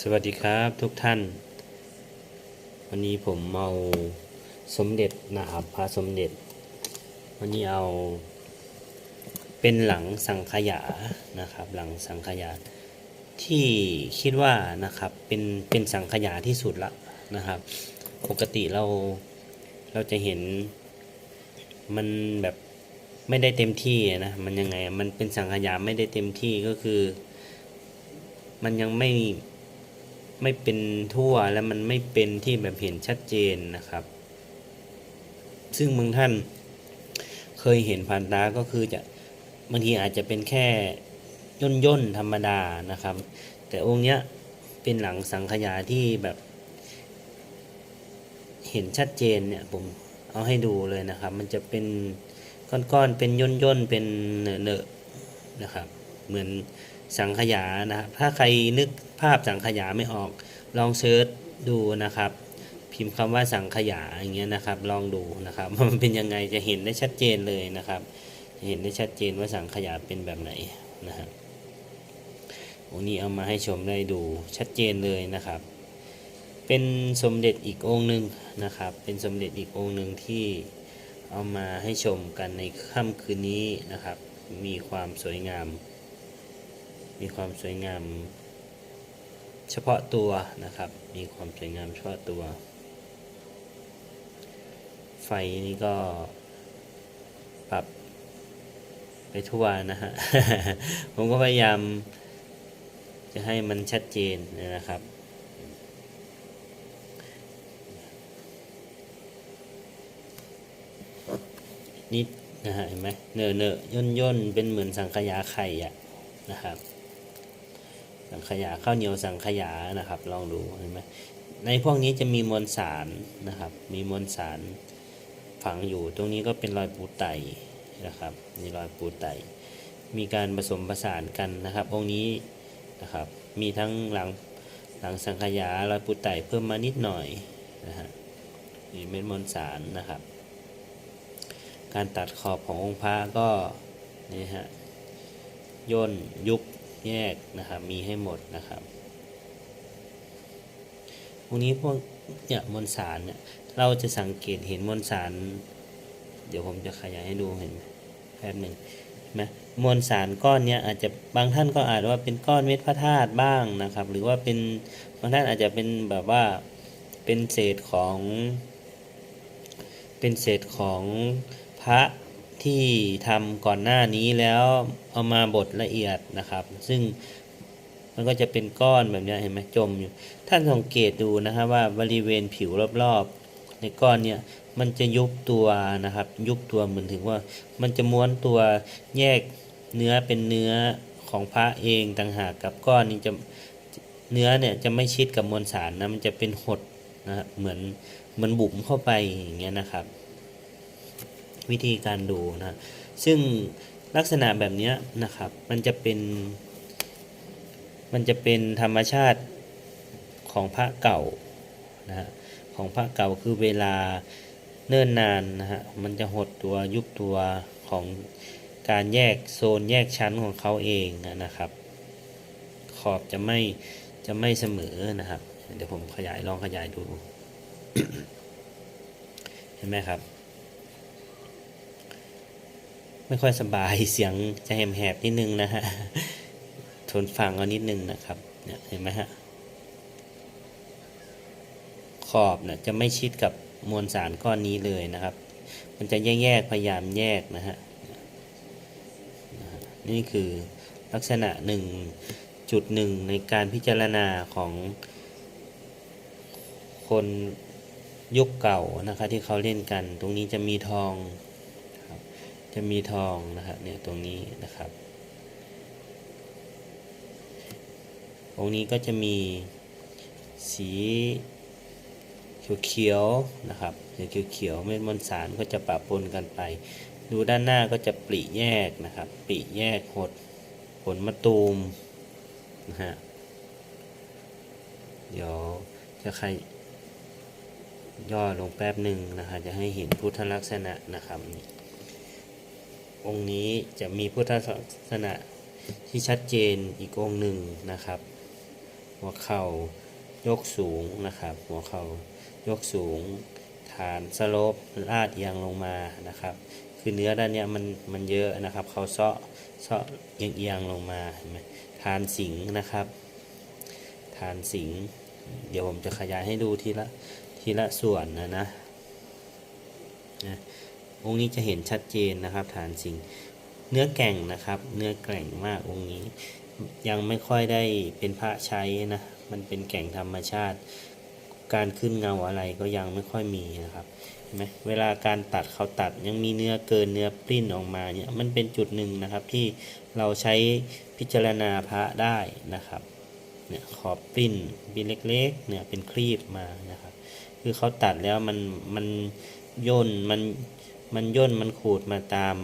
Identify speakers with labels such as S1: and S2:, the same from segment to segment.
S1: สวัสดีครับทุกท่าน วันนี้ผมเอาสมเด็จนะครับพระสมเด็จ วันนี้เอา เป็นหลังสังขยานะครับ หลังสังขยาที่คิดว่านะครับเป็นเป็นสังขยาที่สุดละนะครับ ปกติเราเราจะเห็นมันแบบไม่ได้เต็มที่นะมันยังไงมันเป็นสังขยาไม่ได้เต็มที่ก็คือ มันยังไม่ ไม่เป็นทั่วและมันไม่เป็นที่แบบเห็นชัดเจนนะครับ ซึ่งบางท่านเคยเห็นผ่านตาก็คือจะบางทีอาจจะเป็นแค่ย่นย่นๆธรรมดานะครับ แต่องค์เนี้ยเป็นหลังสังขยาที่แบบ เห็นชัดเจนเนี่ยผมเอาให้ดูเลยนะครับ มันจะเป็นก้อนๆเป็นย่นย่นๆเป็นเนอะๆนะครับ เหมือนสังขยานะถ้าใครนึกภาพสังขยาไม่ออก ลองเซิร์ชดูนะครับ พิมพ์คำว่าสังขยาอย่างเงี้ยนะครับ ลองดูนะครับมันเป็นยังไงจะเห็นได้ชัดเจนเลยนะครับเห็นได้ชัดเจนว่าสังขยาเป็นแบบไหนนะครับองค์นี้เอามาให้ชมได้ดูชัดเจนเลยนะครับ เป็นสมเด็จอีกองค์หนึ่งนะครับ เป็นสมเด็จอีกองค์หนึ่งที่เอามาให้ชมกันในค่ำคืนนี้นะครับ มีความสวยงาม มีความสวยงามเฉพาะตัวนะครับ มีความสวยงามเฉพาะตัว ไฟนี่ก็ปรับไปทั่วนะฮะ ผมก็พยายามจะให้มันชัดเจนนะครับ นิดนะฮะเห็นไหมเนอะเนอะย่นย่นเป็นเหมือนสังขยาไข่อะนะครับ สังขยาข้าวเหนียวสังขยานะครับ ลองดูเห็นไหมในพวกนี้จะมีมวลสารนะครับ มีมวลสารฝังอยู่ตรงนี้ก็เป็นรอยปูไตนะครับนี่รอยปูไตมีการผสมผสานกันนะครับ องค์นี้นะครับ มีทั้งหลังหลังสังขยารอยปูไตเพิ่มมานิดหน่อยนะฮะนี่เม็ดมวลสารนะครับ การตัดขอบขององค์พระก็นี่ฮะย่นยุบ แยกนะครับ มีให้หมดนะครับพวกนี้พวกเนี่ยมวลสารเนี่ยเราจะสังเกตเห็นมวลสาร เดี๋ยวผมจะขยายให้ดูเห็นแป๊บหนึ่งเห็นไหมมวลสารก้อนเนี้ยอาจจะบางท่านก็อาจว่าเป็นก้อนเม็ดพระธาตุบ้างนะครับ หรือว่าเป็นบางท่านอาจจะเป็นแบบว่าเป็นเศษของ เป็นเศษของพระ ที่ทำก่อนหน้านี้แล้วเอามาบดละเอียดนะครับ ซึ่งมันก็จะเป็นก้อนแบบนี้เห็นไหมจมอยู่ ท่านสังเกตดูนะครับว่าบริเวณผิวรอบๆ ในก้อนเนี่ยมันจะยุบตัวนะครับ ยุบตัวเหมือนถึงว่า มันจะม้วนตัวแยกเนื้อเป็นเนื้อของพระเองต่างหากกับก้อนนี้จะเนื้อเนี่ยจะไม่ชิดกับมวลสารนะมันจะเป็นหดนะครับเหมือนเหมือนบุ๋มเข้าไปอย่างเงี้ยนะครับ วิธีการดูนะซึ่งลักษณะแบบนี้นะครับ มันจะเป็น มันจะเป็นธรรมชาติของพระเก่านะฮะของพระเก่าคือเวลาเนิ่นนานนะฮะมันจะหดตัวยุบตัวของการแยกโซนแยกชั้นของเขาเองนะครับ ขอบจะไม่จะไม่เสมอนะครับ เดี๋ยวผมขยายลองขยายดู เห็นไหมครับ ไม่ค่อยสบายเสียงจะแหบๆนิดนึงนะฮะทนฟังเอานิดนึงนะครับเนี่ยเห็นไหมฮะขอบเนี่ยจะไม่ชิดกับมวลสารก้อนนี้เลยนะครับ มันจะแยกๆพยายามแยกนะฮะนี่คือลักษณะหนึ่งจุดหนึ่งในการพิจารณาของคนยุคเก่านะครับที่เขาเล่นกัน ตรงนี้จะมีทอง จะมีทองนะครับเนี่ยตรงนี้นะครับ องค์นี้ก็จะมีสีเขียวๆนะครับสีเขียวๆเม็ดมวลสารก็จะปะปนกันไป ดูด้านหน้าก็จะปริแยกนะครับ ปริแยกหดผลมะตูมนะฮะเดี๋ยวจะใครย่อลงแป๊บหนึ่งนะครับจะให้เห็นพุทธลักษณะนะครับ องค์นี้จะมีพุทธลักษณะที่ชัดเจนอีกองค์หนึ่งนะครับ หัวเข่ายกสูงนะครับ หัวเข่ายกสูง ฐานสโลปลาดเอียงลงมานะครับ คือเนื้อด้านเนี้ยมันมันเยอะนะครับ เขาเซาะเซาะเอียงเอียงลงมาเห็นไหมฐานสิงนะครับ ฐานสิงเดี๋ยวผมจะขยายให้ดูทีละทีละส่วนนะนะนะ องค์นี้จะเห็นชัดเจนนะครับ ฐานสิงเนื้อแก่งนะครับ เนื้อแก่งมากองค์นี้ ยังไม่ค่อยได้เป็นพระใช้นะ มันเป็นแก่งธรรมชาติ การขึ้นเงาอะไรก็ยังไม่ค่อยมีนะครับเห็นไหมเวลาการตัดเขาตัดยังมีเนื้อเกินเนื้อปริ้นออกมาเนี่ยมันเป็นจุดหนึ่งนะครับที่เราใช้พิจารณาพระได้นะครับเนี่ยขอบปริ้นเป็นเล็กๆเนี่ยเป็นครีบมานะครับ คือเขาตัดแล้วมันมันย่นมัน มันย่นมันขูดมาตาม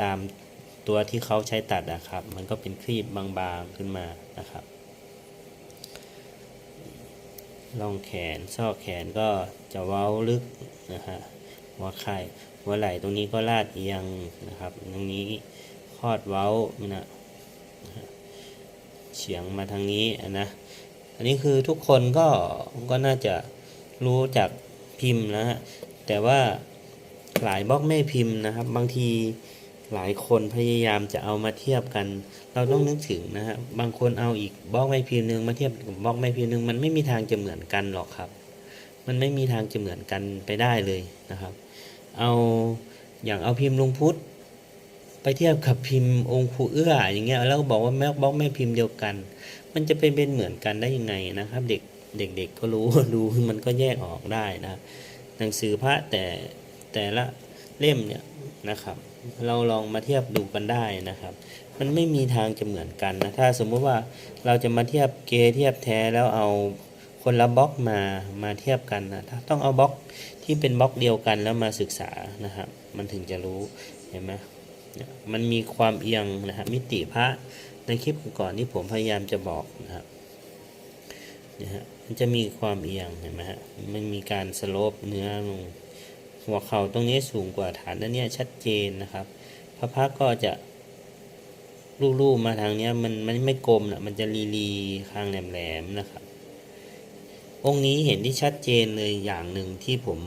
S1: ตามตัวที่เขาใช้ตัดอะครับ มันก็เป็นครีบบางๆขึ้นมานะครับล่องแขน ซอกแขนก็จะเว้าลึกนะฮะหัวไข่หัวไหล่ตรงนี้ก็ลาดเอียงนะครับ ตรงนี้คอดเว้านะนะเฉียงมาทางนี้นะ อันนี้คือทุกคนก็ก็น่าจะรู้จักพิมพ์นะฮะ แต่ว่า หลายบล็อกไม่พิมพ์นะครับ บางทีหลายคนพยายามจะเอามาเทียบกัน เราต้องนึกถึงนะฮะบบางคนเอาอีกบล็อกไม่พิมพ์หนึ่งมาเทียบกับบล็อกไม่พิมพ์หนึ่งมันไม่มีทางจะเหมือนกันหรอกครับ มันไม่มีทางจะเหมือนกันไปได้เลยนะครับ เอาอย่างเอาพิมพ์ลุงพุทธไปเทียบกับพิมพ์องค์ครูเอื้ออย่างเงี้ยแล้วก็บอกว่าแม่บล็อกไม่พิมพ์เดียวกัน มันจะเป็นเป็นเหมือนกันได้ยังไงนะครับ เด็กเด็กๆก็รู้ดูมันก็แยกออกได้นะหนังสือพระแต่ แต่ละเล่มเนี่ยนะครับ เราลองมาเทียบดูกันได้นะครับ มันไม่มีทางจะเหมือนกันนะ ถ้าสมมุติว่าเราจะมาเทียบเกเทียบแท้แล้วเอาคนละบล็อกมามาเทียบกันนะถ้าต้องเอาบล็อกที่เป็นบล็อกเดียวกันแล้วมาศึกษานะครับ มันถึงจะรู้เห็นไหมมันมีความเอียงนะฮะมิติพระในคลิปก่อนที่ผมพยายามจะบอกนะครับนี่ยฮะมันจะมีความเอียงเห็นไหมฮะมันมีการสโลปเนื้อลง หัวเข่าตรงนี้สูงกว่าฐานด้านเนี้ยชัดเจนนะครับพระพักตร์ก็จะลู่ๆมาทางเนี้ยมันมันไม่กลมนะมันจะรีรีคางแหลมๆนะครับ องค์นี้เห็นที่ชัดเจนเลยอย่างหนึ่งที่ผม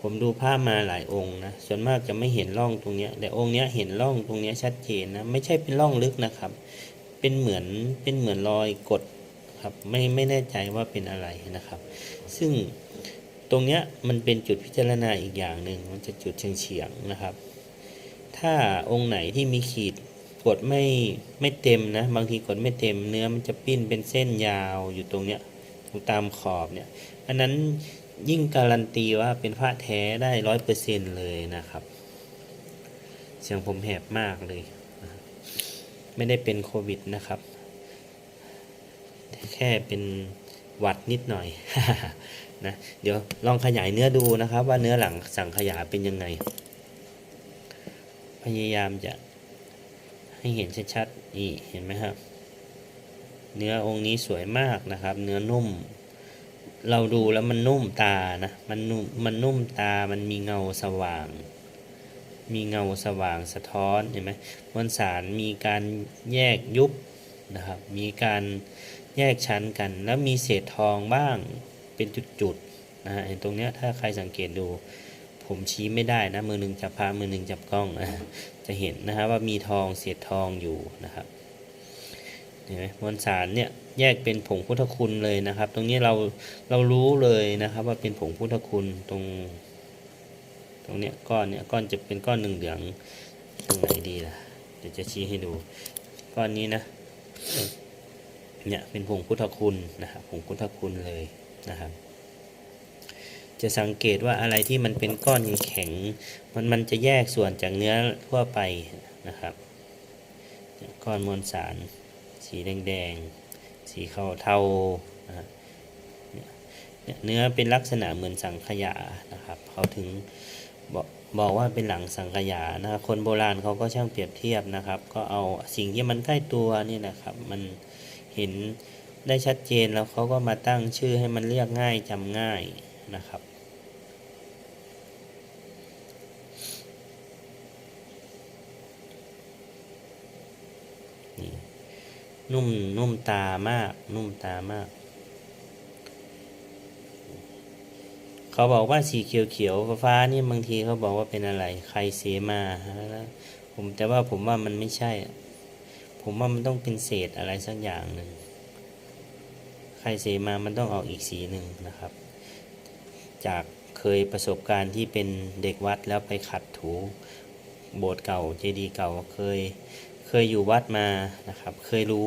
S1: ผมดูภาพมาหลายองค์นะส่วนมากจะไม่เห็นร่องตรงเนี้ยแต่องค์เนี้ยเห็นร่องตรงเนี้ยชัดเจนนะไม่ใช่เป็นร่องลึกนะครับ เป็นเหมือนเป็นเหมือนรอยกดครับไม่ไม่แน่ใจว่าเป็นอะไรนะครับ ซึ่ง ตรงเนี้ยมันเป็นจุดพิจารณาอีกอย่างหนึ่งมันจะจุดเฉียงเฉียงๆนะครับ ถ้าองค์ไหนที่มีขีดกดไม่ไม่เต็มนะ บางทีกดไม่เต็มเนื้อมันจะปิ้นเป็นเส้นยาวอยู่ตรงเนี้ยตรงตามขอบเนี่ยอันนั้นยิ่งการันตีว่าเป็นผ้าแท้ได้ร้อยเปอร์เซ็นเลยนะครับ เสียงผมแหบมากเลย ไม่ได้เป็นโควิดนะครับ แค่เป็นหวัดนิดหน่อย นะเดี๋ยวลองขยายเนื้อดูนะครับ ว่าเนื้อหลังสั่งขยายเป็นยังไง พยายามจะให้เห็นชัดๆนี่เห็นไหมครับ เนื้อองค์นี้สวยมากนะครับ เนื้อนุ่ม เราดูแล้วมันนุ่มตานะมันนุ่มมันนุ่มตามันมีเงาสว่าง มีเงาสว่างสะท้อนเห็นไหมมวลสารมีการแยกยุบนะครับ มีการแยกชั้นกัน แล้วมีเศษทองบ้าง เป็นจุดๆนะฮะเห็นตรงเนี้ยถ้าใครสังเกตดู ผมชี้ไม่ได้นะมือหนึ่งจับพามือหนึ่งจับกล้องอะจะเห็นนะฮะว่ามีทองเศษทองอยู่นะครับเห็นไหมมวลสารเนี่ยแยกเป็นผงพุทธคุณเลยนะครับ ตรงนี้เราเรารู้เลยนะครับว่าเป็นผงพุทธคุณตรงตรงเนี้ยก้อนเนี่ยก้อนจะเป็นก้อนหนึ่งเหลืองตรงไหนดีล่ะเดี๋ยวจะชี้ให้ดู ก้อนนี้นะเนี่ยเป็นผงพุทธคุณนะครับผงพุทธคุณเลย นะครับ จะสังเกตว่าอะไรที่มันเป็นก้อนแข็ง มันมันจะแยกส่วนจากเนื้อทั่วไปนะครับก้อนมวลสาร สีแดงๆ สีขาวเทาเนื้อเป็นลักษณะเหมือนสังขยานะครับ เขาถึงบอกบอกว่าเป็นหลังสังขยานะครับคนโบราณเขาก็ช่างเปรียบเทียบนะครับ ก็เอาสิ่งที่มันใกล้ตัวนี่นะครับ มันเห็น ได้ชัดเจนแล้วเขาก็มาตั้งชื่อให้มันเรียกง่ายจำง่ายนะครับนี่นุ่มนุ่มตามาก นุ่มตามาก เขาบอกว่าสีเขียวเขียวฟ้านี่บางทีเขาบอกว่าเป็นอะไร ใครเสมาแล้วผมแต่ว่าผมว่ามันไม่ใช่อะผมว่ามันต้องเป็นเศษอะไรสักอย่างหนึ่ง ใครเสมามันต้องออกอีกสีหนึ่งนะครับ จากเคยประสบการณ์ที่เป็นเด็กวัดแล้วไปขัดถูโบสถ์เก่าเจดีย์เก่าเคยเคยอยู่วัดมานะครับ เคยรู้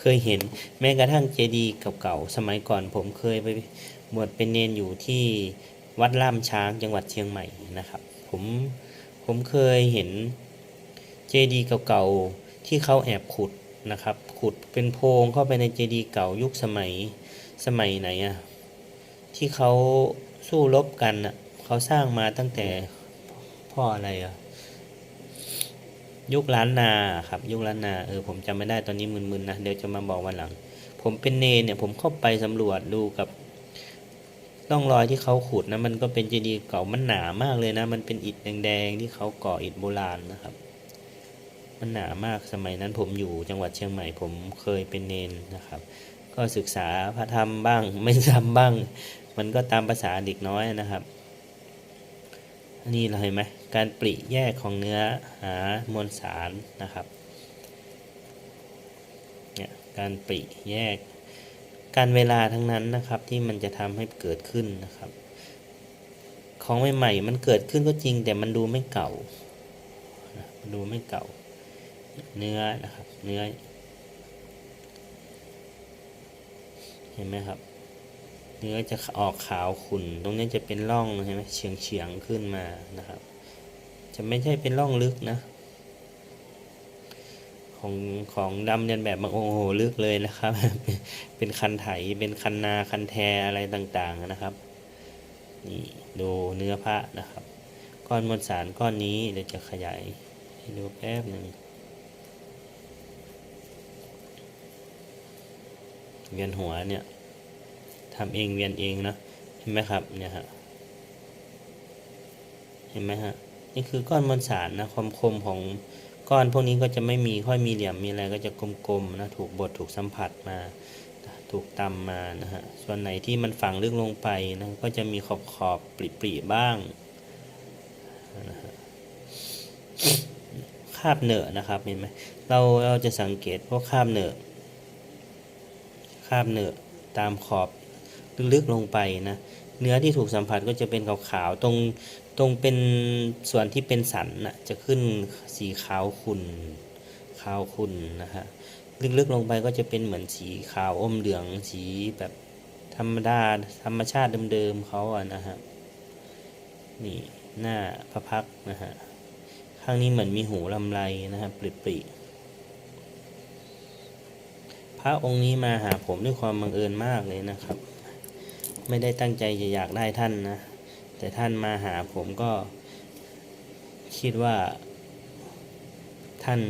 S1: เคยเห็นแม้กระทั่งเจดีย์เก่าๆสมัยก่อนผมเคยไปบวชเป็นเนนอยู่ที่วัดล่ามช้างจังหวัดเชียงใหม่นะครับผมผมเคยเห็นเจดีย์เก่าๆที่เขาแอบขุดนะครับ ขุดเป็นโพรงเข้าไปในเจดีย์เก่ายุคสมัยสมัยไหนอะที่เขาสู้รบกันอะเขาสร้างมาตั้งแต่พ่ออะไรอะยุคล้านนาครับ ยุคล้านนาเออผมจำไม่ได้ตอนนี้มึนๆนะเดี๋ยวจะมาบอกวันหลัง ผมเป็นเนนเนี่ยผมเข้าไปสำรวจดูกับร่องรอยที่เขาขุดนะมันก็เป็นเจดีย์เก่ามันหนามากเลยนะ มันเป็นอิฐแดงๆที่เขาก่ออิฐโบราณนะครับ มันหนามากสมัยนั้นผมอยู่จังหวัดเชียงใหม่ผมเคยเป็นเนนนะครับ ก็ศึกษาพระธรรมบ้าง ไม่ทำบ้าง มันก็ตามภาษาเด็กน้อยนะครับนนี้เราเห็นไหมการปริแยกของเนื้อหามวลสารนะครับเนี่ยการปริแยก การเวลาทั้งนั้นนะครับที่มันจะทำให้เกิดขึ้นนะครับ ของใหม่ๆมันเกิดขึ้นก็จริงแต่มันดูไม่เก่า ดูไม่เก่า เนื้อนะครับ เนื้อ เห็นไหมครับ เนื้อจะออกขาวขุ่น ตรงนี้จะเป็นร่องเห็นไหมเฉียงเฉียงขึ้นมานะครับ จะไม่ใช่เป็นร่องลึกนะ ของของดำเรียนแบบบางโอ้โหลึกเลยนะครับ เป็นคันไถ เป็นคันนาคันแทอะไรต่างๆนะครับ นี่ดูเนื้อพระนะครับ ก้อนมวลสารก้อนนี้เดี๋ยวจะขยายให้ดูแป๊บหนึ่ง เวียนหัวเนี่ยทำเองเวียนเองนะเห็นไหมครับเนี่ยฮะเห็นไหมฮะนี่คือก้อนมวลสารนะความคมของก้อนพวกนี้ก็จะไม่มีค่อยมีเหลี่ยมมีอะไรก็จะกลมๆนะถูกบดถูกสัมผัสมา ถูกตำมานะฮะส่วนไหนที่มันฝังลึกลงไปนะก็จะมีขอบขอบๆปริบ้างนะฮะคาบเหนอะนะครับเห็นไหมเราเราจะสังเกตพวกคาบเหนอะ คราบเหนอะตามขอบลึกๆลงไปนะ เนื้อที่ถูกสัมผัสก็จะเป็นขาวๆ ตรงตรงเป็นส่วนที่เป็นสันนะจะขึ้นสีขาวขุ่นขาวขุ่นนะฮะลึกๆลงไปก็จะเป็นเหมือนสีขาวอมเหลืองสีแบบธรรมดาธรรมชาติเดิมๆเขาอะนะฮะนี่หน้าพระพักนะฮะข้างนี้เหมือนมีหูลำไรนะฮะปริๆ พระองค์นี้มาหาผมด้วยความบังเอิญมากเลยนะครับ ไม่ได้ตั้งใจจะอยากได้ท่านนะ แต่ท่านมาหาผมก็คิดว่า ท่าน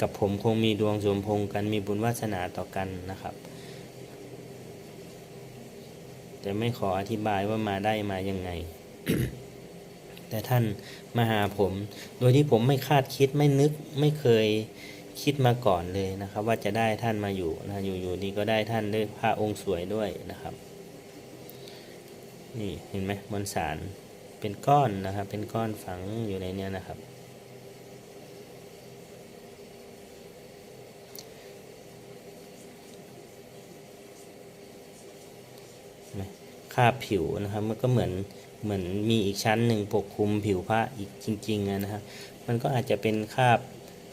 S1: กับผมคงมีดวงสมพงกันมีบุญวาสนาต่อกันนะครับ แต่ไม่ขออธิบายว่ามาได้มายังไง แต่ท่านมาหาผม โดยที่ผมไม่คาดคิดไม่นึกไม่เคย คิดมาก่อนเลยนะครับ ว่าจะได้ท่านมาอยู่นะอยู่อยู่นี่ก็ได้ท่านด้วยพระองค์สวยด้วยนะครับ นี่เห็นไหมมวลสารเป็นก้อนนะครับ เป็นก้อนฝังอยู่ในเนี้ยนะครับคราบผิวนะครับมันก็เหมือนเหมือนมีอีกชั้นหนึ่งปกคลุมผิวพระอีกจริงๆนะครับมันก็อาจจะเป็นคราบ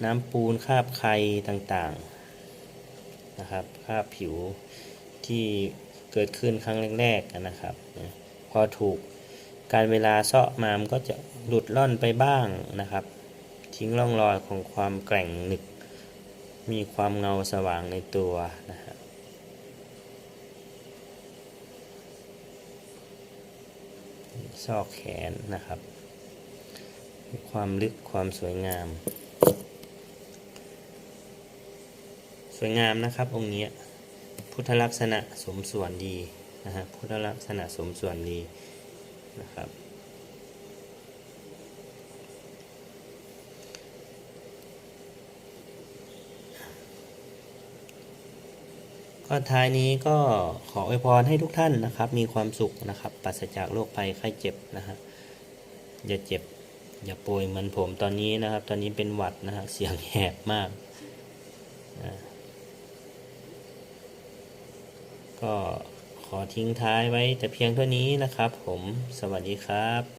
S1: น้ำปูนคราบไครต่างๆนะครับคราบผิวที่เกิดขึ้นครั้งแรกๆนะครับ พอถูกการเวลาเซาะมามันก็จะหลุดล่อนไปบ้างนะครับ ทิ้งร่องรอยของความแกร่งหนึก มีความเงาสว่างในตัวนะฮะซอกแขนนะครับ ความลึกความสวยงาม วยงามนะครับ องค์นี้พุทธลักษณะสมส่วนดีนะฮะพุทธลักษณะสมส่วนดีนะครับ ก็ท้ายนี้ก็ขออวยพรให้ทุกท่านนะครับ มีความสุขนะครับปราศจากโรคภัยไข้เจ็บนะฮะอย่าเจ็บ อย่าป่วยเหมือนผมตอนนี้นะครับ ตอนนี้เป็นหวัดนะฮะเสียงแหบมาก ก็ขอทิ้งท้ายไว้แต่เพียงเท่านี้นะครับผมสวัสดีครับ